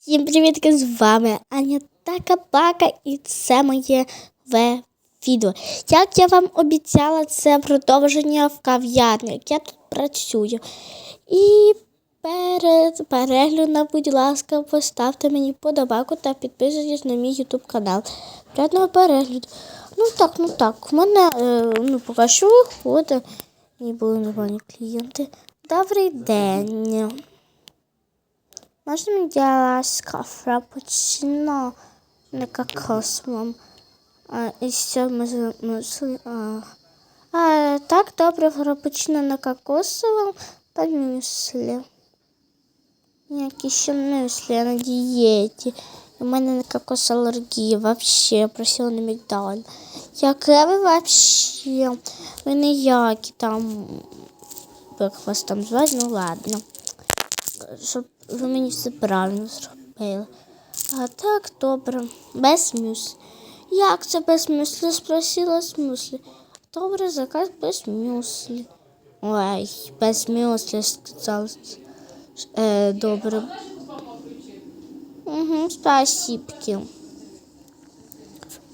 Всім привіт, з вами Аня Така-Бака і це моє нове відео. Як я вам обіцяла, це продовження в кав'ярні, я тут працюю. І перед переглядом, будь ласка, поставте мені подобаку та підписуйтесь на мій ютуб канал. Приятного перегляду. Ну так, ну так. У мене е, ну, поки що виходить. Мені були нормальні клієнти. Добрий день. Можна мені ласка, фрапучино на кокосовому? А, і що ми з- ми з- а, а, так, добре, фрапучино на кокосовому та мюслі. Ніякі ще мюслі, я на дієті. У мене на кокос алергія, вообще, просила на мігдаль. Яке ви вообще? Ви ніякі там, як вас там звати, ну ладно щоб ви мені все правильно зробили. А так, добре, без мюслі. Як це без мюслі? Спросила з мюслі. Добре, заказ без мюслі. Ой, без мюслі сказала. Е, добре. Угу, спасибки.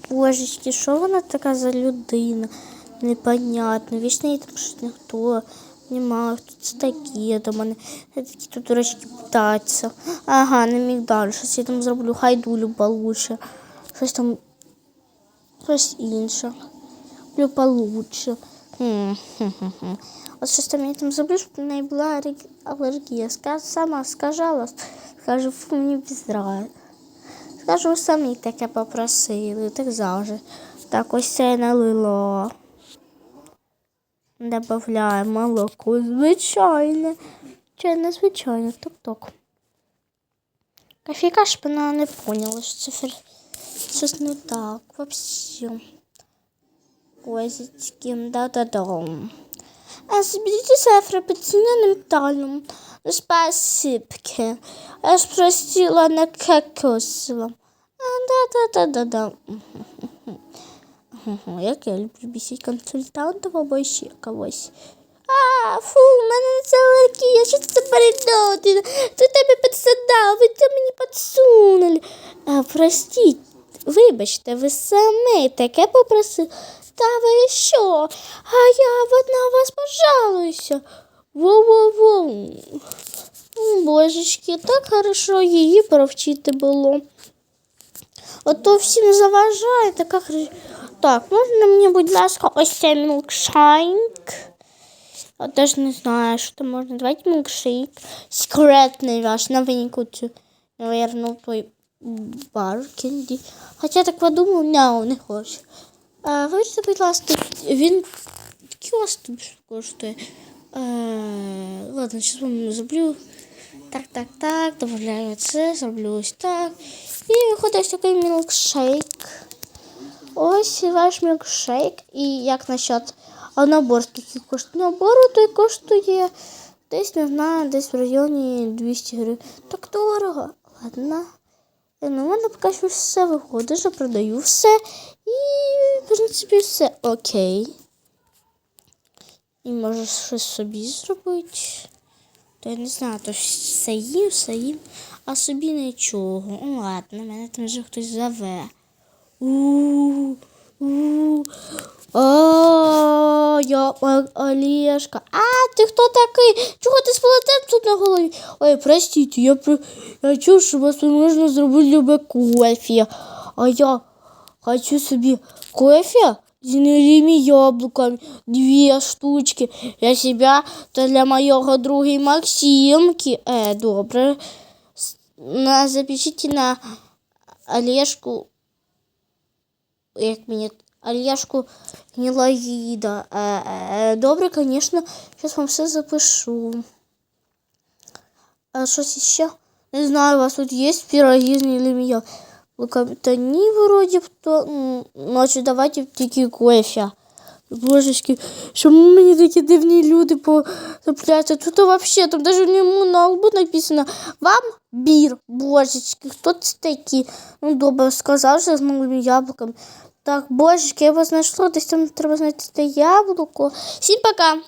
Божечки, що вона така за людина? Непонятно. Вічно їй там щось ніхто. Нема, хто це такі до мене. Такі тут дурачки питаються. Ага, не мігдаль, щось я там зроблю, хайдулю получше. Щось там, щось інше. Люблю получше. От щось там я там зроблю, щоб в неї була алергія. Скажу, сама скажала, скажу, фу, мені бездрає. Скажу, самі таке попросили, так завжди. Так ось це я налила. Добавляємо молоко звичайне. Чи незвичайне, ток-ток. Кофейка ж вона не поняла, що це щось не так. Вообще. Козицьки, да-да-да. А соберите себе фрапpuccino на ментальном. Спасибки. Я ж просила на кокосовом. А, да-да-да-да-да. Ага, як я люблю бісить консультантів або ще когось. А, фу, у мене це алергія, що це передати? Це тебе підсадав, ви це мені підсунули. А, простіть, вибачте, ви самі таке попросили. Та ви що? А я от на вас пожалуюся. Воу-воу-воу. Божечки, так хорошо її провчити було. А то всім заважає, така хр... Так, можна мені, будь ласка, ось цей мілкшайк? Я теж не знаю, що там можна. Давайте мілкшейк. Секретний ваш новенький цю, наверное, той бар кенді. Хоча я так подумав, не, не хочу. А, вибачте, будь ласка, він в кіоску коштує. А, ладно, зараз вам зроблю. Так, так, так, добавляю це, зроблю ось так. І виходить ось такий мілкшейк. Ось ваш мілкшейк. І як насчет а набор скільки коштує? Набор той коштує десь, не знаю, десь в районі 200 гривень. Так дорого. Ладно. Е, Ну, у мене поки що все виходить, що продаю все. І, в принципі, все окей. І можу щось собі зробити. То я не знаю, то все їм, все їм, а собі нічого. Ну ладно, мене там вже хтось зове. У я О- Олешка. А, ти хто такий? Чого ти з полотем тут на голові? Ой, простите, я, я чув, що вас можна зробити любе кофе. А я хочу собі кофе з гнилыми яблуками. Две штучки. Для себя, то для моего друга Максимки. Э, добре. На, запишите на Олежку. Як мені? Олежку Гнилоїда. Е, е, добре, конечно. Сейчас вам все запишу. А щось ще? Не знаю, у вас тут є пироги з гнилыми яблуками? Та ні, вроді б то. М, Значить, давайте тільки кофе. Божечки, чому мені такі дивні люди потрапляються? Тут взагалі, там навіть не на лбу написано вам бір. Божечки, хто це такі? Ну, добре, сказав, що з малими яблуками. Так, божечки, я вас знайшла, десь там треба знайти те яблуко. Всім пока!